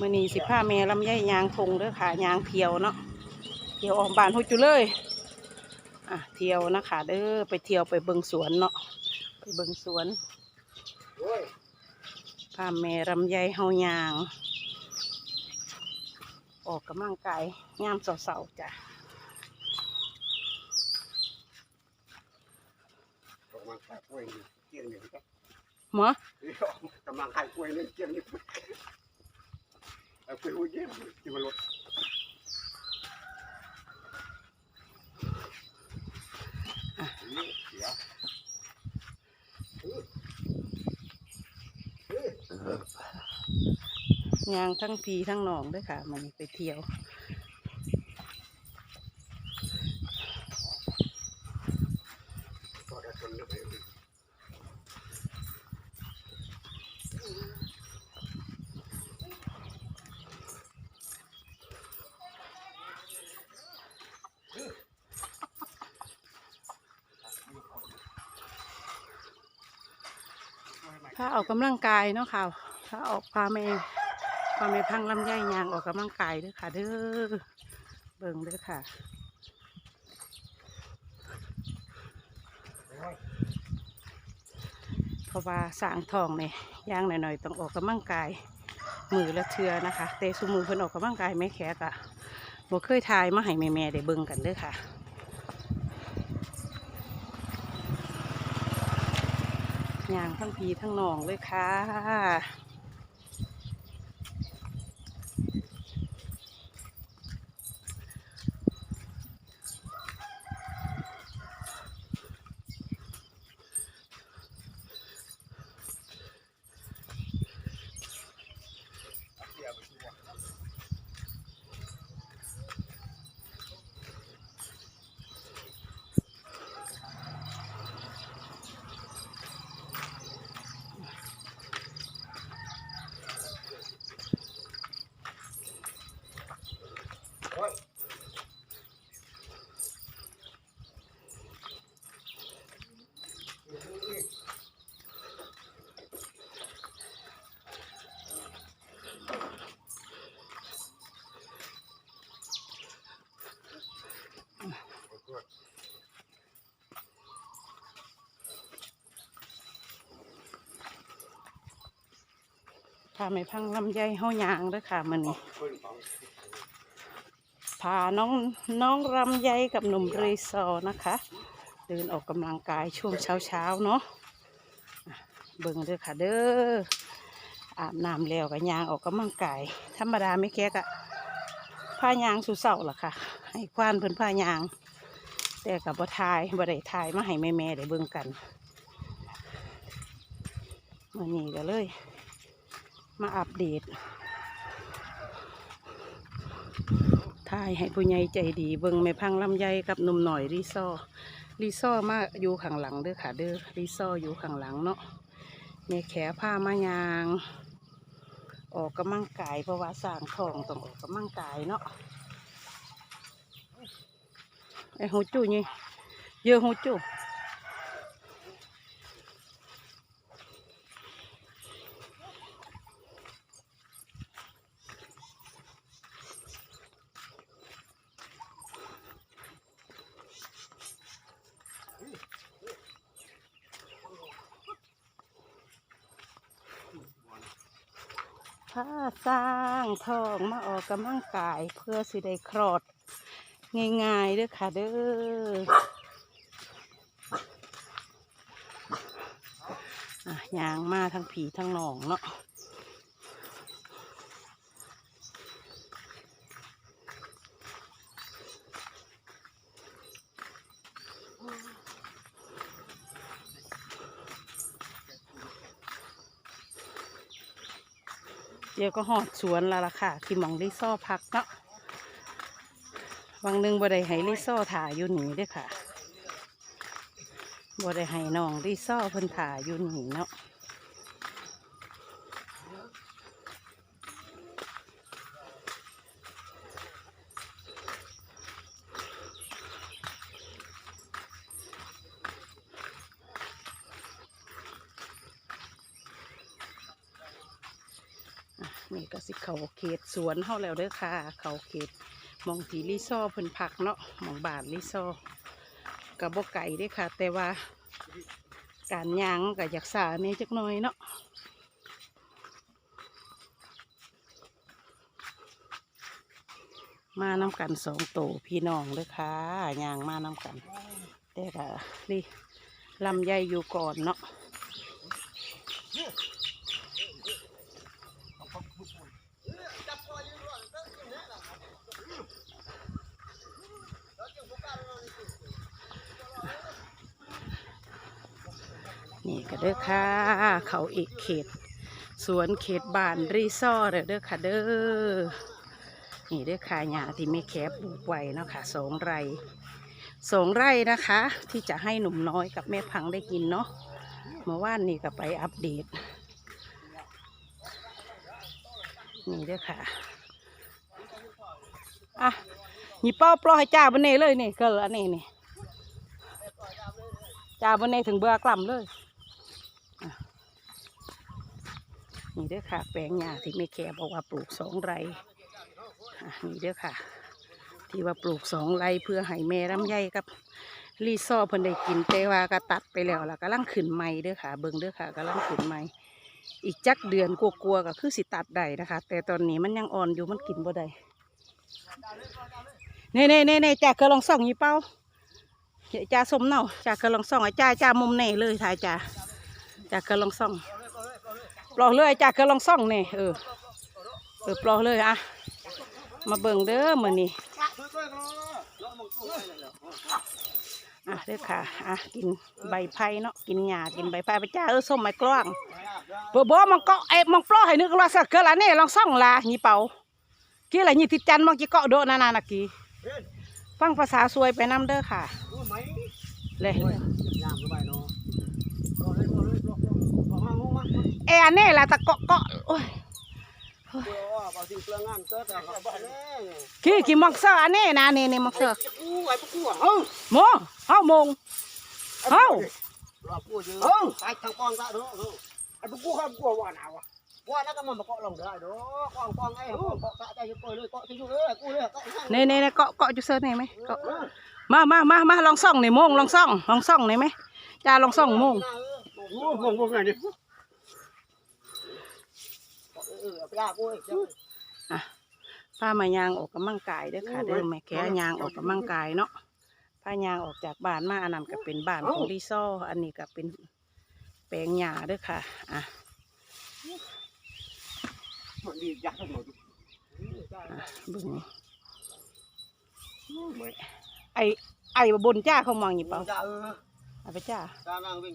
มื่อนี้สิผ้าแม่ลำไยยางทงเด้อค่ะยางเพียวเนาะเที่ยวออกบานหุจุเลยอะเที่ยวนะคะเด้อไปเที่ยวไปเบิงสวนเนาะไปเบิงสวนผ้าแม่ลำไยเฮายาง ออกกำลังกายยามเสาๆจ้ะกำลังขายกล้วยนี่เกี่ยงหนึ่งครับ หมอกำลังขายกล้วยนี่นเกี่ยงหนึ่งเอากล้วยหัวเยี่ยมที่มันลดอะนี่เสียางทั้งพีทั้งหนองด้วยค่ะ มันไปเที่ยวก็ได้คนละไปเลย ถ้าออกกำลังกายเนาะค่ะถ้าออกพาแม่พาแม่พังลำไยยางออกกำลังกายเด้อค่ะ เด้อเบิ่งเด้อค่ะเพราะว่าสางทองเนี่ยย่างหน่อยๆต้องออกกำลังกายมือละเทือนะคะแต่สุมือเพิ่นออกกำลังกายไม่แขกอะบ่เคยทายมาให้แม่ๆได้เบิ่งกันเด้อค่ะ ยางทั้งพีทั้งหนองเลยค่ะ พาไม่พังลำไยเฮายางด้วยค่ะมันนี้พาน้องน้องลำไยกับหนุ่มรีซอนะคะ เดินออกกำลังกายช่วงเช้าเช้าเนาะเบิ่งเด้อค่ะเด้ออาบน้ำแล้วกับยางออกกำลังกายธรรมดาไม่แก๊กอะผ้ายางสู่เสาล่ะค่ะ ให้ควานเพิ่นผ้ายาง แต่กับบ่ทายบ่ได้ทายมาให้แม่ๆได้เบิ่งกันมื่อนี้ก็เลย มาอัปเดตถ่ายให้ผู้ใหญ่ใจดี เบิ่งแม่พังลำไยกับหนุ่มหน่อยรีซอรีซอมาอยู่ข้างหลังเด้อค่ะเด้อรีซออยู่ข้างหลังเนาะแม่แขผ้ามายาง ออกกำลังกายเพราะว่าสร้างทองต้องออกกำลังกายเนาะไอ้หูจูนี่เยอะหูจู ผ้าสร้างทองมาออกกำลังกายเพื่อสิได้คลอด ง่ายๆเด้อค่ะเด้ออะยางมาทั้งผีทั้งหนองเนาะ เดี๋ยวก็หอดสวนและล่ะค่ะ ที่มองลิซ่อพักเนาะวังหนึ่งบ่ได้ให้ลิซ่อถ่ายอยู่หนีเด้อค่ะบ่ได้ให้น้องลิซ่อเพิ่นถ่ายอยู่หนีเนาะ นี่ก็สิเขาเขตสวนเฮาแล้วเด้อค่ะ เขาเขตมองทีรีซอเพิ่นพักเนาะมองบาทรีซอร์กับบ่ไก่เด้อค่ะ แต่ว่าการยางก็อยากสาเนี่จักหน่อยเนาะมาน้ำกันสองโตพี่น้องเด้อค่ะยางมาน้ำกัน แต่ก็นี่ลำไยอยู่ก่อนเนาะ นี่ก็เด้อค่ะ เขาอีกเขต สวนเขตบ้านรีสอร์เด้อค่ะเด้อ นี่เด้อค่ะหญ้าที่ไม่แคบปลูกไว้เนาะค่ะสองไร่สองไร่นะคะ ที่จะให้หนุ่มน้อยกับแม่พังได้กินเนาะเมื่อวานนี่ก็ไปอัปเดต นี่เด้อค่ะอะนี่เป้าปล่อยให้จ้าบนเน่เลยนี่เกิดอันนี้นี่จ้าบนเน่ถึงเบื่อกล่ำเลยอะ นี่เด้อค่ะ แปลงหญ้าที่แม่แคบอกว่าปลูกสองไร่นี่เด้อค่ะ ที่ว่าปลูกสองไร่เพื่อให้แม่ลำไยกับรีซอเพิ่นได้กินแต่ว่าก็ตัดไปแล้วแล้วก็ลังขึ้นใหม่เด้อค่ะ เบิ่งเด้อค่ะก็ลังขึ้นใหม่อีกจักเดือนกลัวๆก็คือสิตัดได้นะคะ แต่ตอนนี้มันยังอ่อนอยู่มันกินบ่ได้เน่เน่เน่เน่จ่าเคยลองส่องยี่เป้าจ่าสมเน่าจ่าเคยลองส่องไอ้จ่าจ่ามุมเน่เลยถ่ายจ่าจ่าเคยลองส่อง ปลอกเลยจ่าเคยลองส่องเน่เออเออปลอกเลยอะมาเบิ่งเด้อมือนี้อะเด้อค่ะอะกินใบไผ่เนาะกินหญ้ากินใบไผ่ไปจ้าเออส้มไม้กล้องเบอร์บอมังเกาะเอ๊ะมังปลอให้นึกว่าสักเกละเนี่ยลองซ่องละยี่เป่ากี่ละยี่ติดจันมังจีเกาะโดนานานักกี้ฟังภาษาสวยไปน้ำเด้อค่ะเลย เอะอันนี้ละตะเกาะเกาะโอ้ยขี้ขี้มังเซอร์อันนี้นะนี่นี่มังเซอร์โมเฮ้าโมงเฮ้าเออไปทางกองซะเด้อเออไอ้พวกกูข้ามกลัวว่าหนาวอะว่าแล้วก็มันมาเกาะลงได้เด้อกองกองไอ้เกาะสะใจอยู่เปิดเลยเกาะที่อยู่เอ้ยกูเลยเกาะข้างนี่นี่นี่เกาะเกาะจุเซอร์นี่ไหมเกาะมามามามาลองซ่องนี่โมงลองซ่องลองซ่องนี่ไหมจ้าลองซ่องโมงโอ้มองมองไงนี่เออไปยากูเอ้ยอะพามายางออกกำลังกายเด้อค่ะเด้อแม่แค่ยางออกกำลังกายเนาะพายางออกจากบ้านมาอันนั้นก็เป็นบ้านของรีซอร์อันนี้ก็เป็นแปลงหญ้าเด้อค่ะอะมันดียักษ์ทั้งหมดอะเบึงไอไอบนจ้าเขามองอยู่เปล่าจ้าเออเอาไปจ้า จ้านางเวี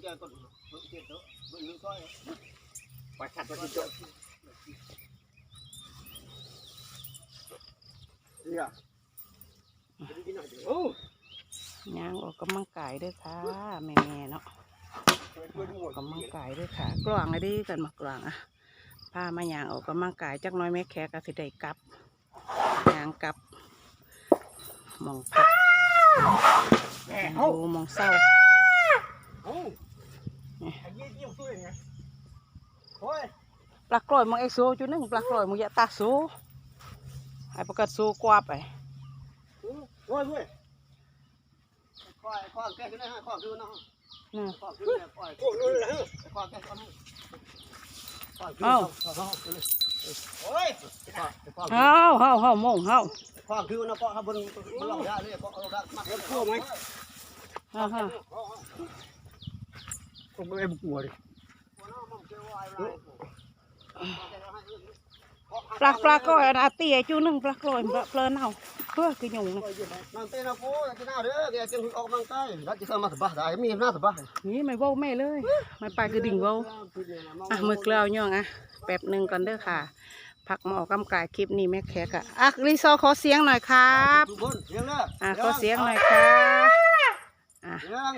ยนใจก่อนเจ็บเด้อเบิ่งก้อยไปชัดไปที่จบเนี่ยโอ้ยางออกกำลังกายเด้อค่ะ แม่ๆเนาะเพื่อนหมออดกกำลังกายด้วยค่ะ กลางไอ้ดีกันมากลางอะพามาย่างออกกำลังกายจักหน้อยแม่แขกก็สิได้กลับย่างกลับหมองพักแม่หมเอ้าองดูหมองเศร้าเอ้าไอ้ยี่ยี่ตัวยังไงโอ้ยปลากลอยหมองเอ็กโซจุดหนึงปลากลอยหมองยะตาโซ ไอ้ประกาศโซกว่าไปโอ้ยเว้ยก้อยก้อยแก้ขึ้นได้ฮะก้อยขึ้นนะนี่ก้อยขึ้นได้ก้อยโอ้ยเลยก้อยแก้ขึ้นให้ก้อยขึ้นเอ้าโอ้ยก้อยก้อยเฮาเฮาเฮาโมงเฮาก้อยขึ้นนะก้อยบนบนหลังได้เลยก้อยเอาได้มากเลยก้อยไหมเฮาเฮาผมไม่กลัวดิ ปลาปลากลอยอันอาเตียจุดหนึงปลากลอยปลาเพลินเอาเพื่อคือหยุ่งนั่นเต้นนะกูจะน่าเด้อแกจะออกกำลังกายแล้วจะสามารถสบายได้มีหน้าสบายนี่ไม่เว้าแม่เลยไม่ไปคือดิ่งเว้าอะมือเกลียวย่องอะแป๊บหนึ่งก่อนเด้อค่ะพักมาออกกำกายคลิปนี้แม่แขกอะอะรีซอร์ขอเสียงหน่อยครับทุกคนเสียงเด้ออะขอเสียงหน่อยครับอะเสียง